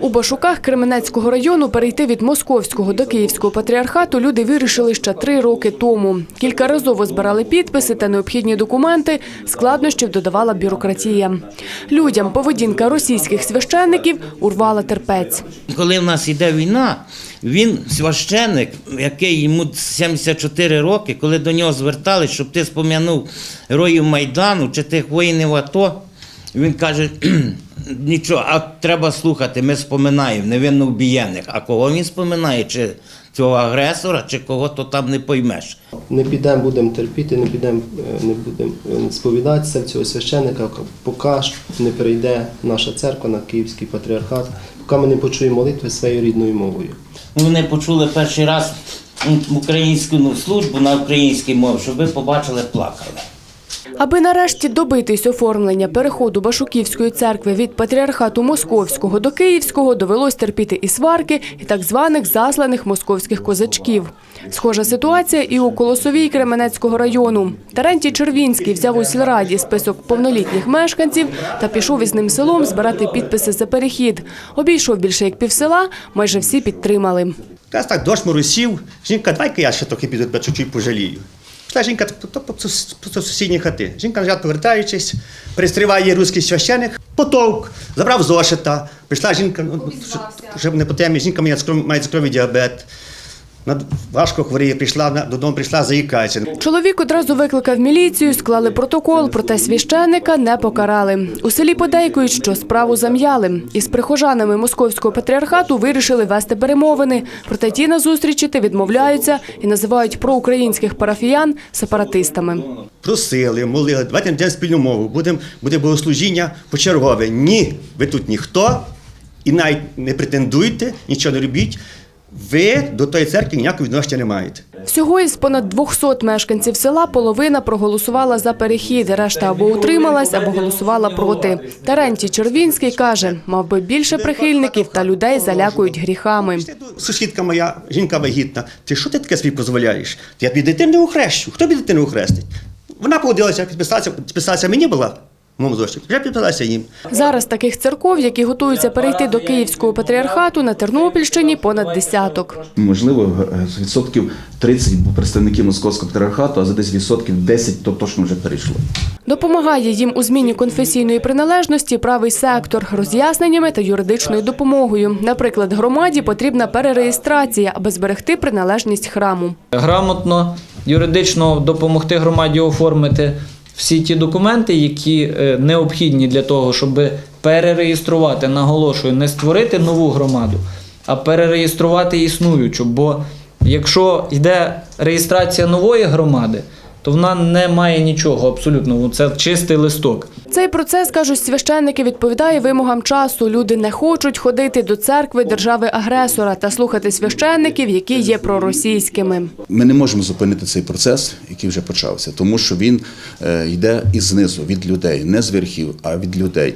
У Башуках Кременецького району перейти від московського до київського патріархату люди вирішили ще три роки тому. Кількаразово збирали підписи та необхідні документи. Складнощів додавала бюрократія. Людям поведінка російських священників урвала терпець. Коли в нас йде війна, він священник, який йому 74 роки, коли до нього звертались, щоб ти спом'янув героїв Майдану чи тих воїнів АТО, він каже, нічого, а треба слухати, ми споминаємо невинно вбієних. А кого він споминає? Чи цього агресора, чи кого то там не поймеш. Не підемо, будемо терпіти, не підемо, е, не будемо е, сповідатися в цього священника, поки не перейде наша церква на Київський патріархат, поки ми не почуємо молитви своєю рідною мовою. Ну, Вони почули перший раз українську ну, службу на українській мові, щоб ви побачили, плакали. Аби нарешті добитись оформлення переходу Башуківської церкви від патріархату Московського до Київського, довелось терпіти і сварки, і так званих засланих московських козачків. Схожа ситуація і у Колосовій Кременецького району. Терентій Червінський взяв у сільраді список повнолітніх мешканців та пішов із ним селом збирати підписи за перехід. Обійшов більше як півсела, майже всі підтримали. Раз так дощ моросів, жінка, давай-ка я ще трохи піду чуть-чуть пожалію. Пішла жінка то- то- то по сусідні хати. Жінка назад повертаючись, пристриває руський священик, потовк, забрав зошита. Прийшла жінка, ну, що- щоб не по темі, жінка має цукровий діабет. Важко хворіє, прийшла додому, прийшла, заїкається. Чоловік одразу викликав міліцію, склали протокол, проте священника не покарали. У селі подейкують, що справу зам'яли. Із прихожанами московського патріархату вирішили вести перемовини. Проте ті на зустрічі відмовляються і називають проукраїнських парафіян сепаратистами. Просили, молили, давайте на день спільну мову, будем, буде богослужіння почергове. Ні, ви тут ніхто, і навіть не претендуйте, нічого не робіть. Ви до тої церкви ніякого відношення не маєте. Всього із понад 200 мешканців села половина проголосувала за перехід. Решта або утрималась, або голосувала проти. Терентій Червінський каже, мав би більше прихильників та людей залякують гріхами. Сусідка моя, жінка вагітна, ти що ти таке собі дозволяєш? Я тобі дитину не охрещу. Хто тобі дитину охрестить? Вона погодилася підписатися, підписатися мені була Їм. Зараз таких церков, які готуються перейти до Київського патріархату, на Тернопільщині понад десяток. Можливо, з відсотків 30 був представників московського патріархату, а за десь відсотків 10 то точно вже перейшло. Допомагає їм у зміні конфесійної приналежності правий сектор роз'ясненнями та юридичною допомогою. Наприклад, громаді потрібна перереєстрація, аби зберегти приналежність храму. грамотно, юридично допомогти громаді оформити всі ті документи, які е, необхідні для того, щоб перереєструвати, наголошую, не створити нову громаду, а перереєструвати існуючу. Бо якщо йде реєстрація нової громади, то вона не має нічого абсолютно. Це чистий листок. Цей процес, кажуть священники, відповідає вимогам часу. Люди не хочуть ходити до церкви держави-агресора та слухати священників, які є проросійськими. Ми не можемо зупинити цей процес, який вже почався, тому що він е, йде із знизу від людей, не з верхів, а від людей.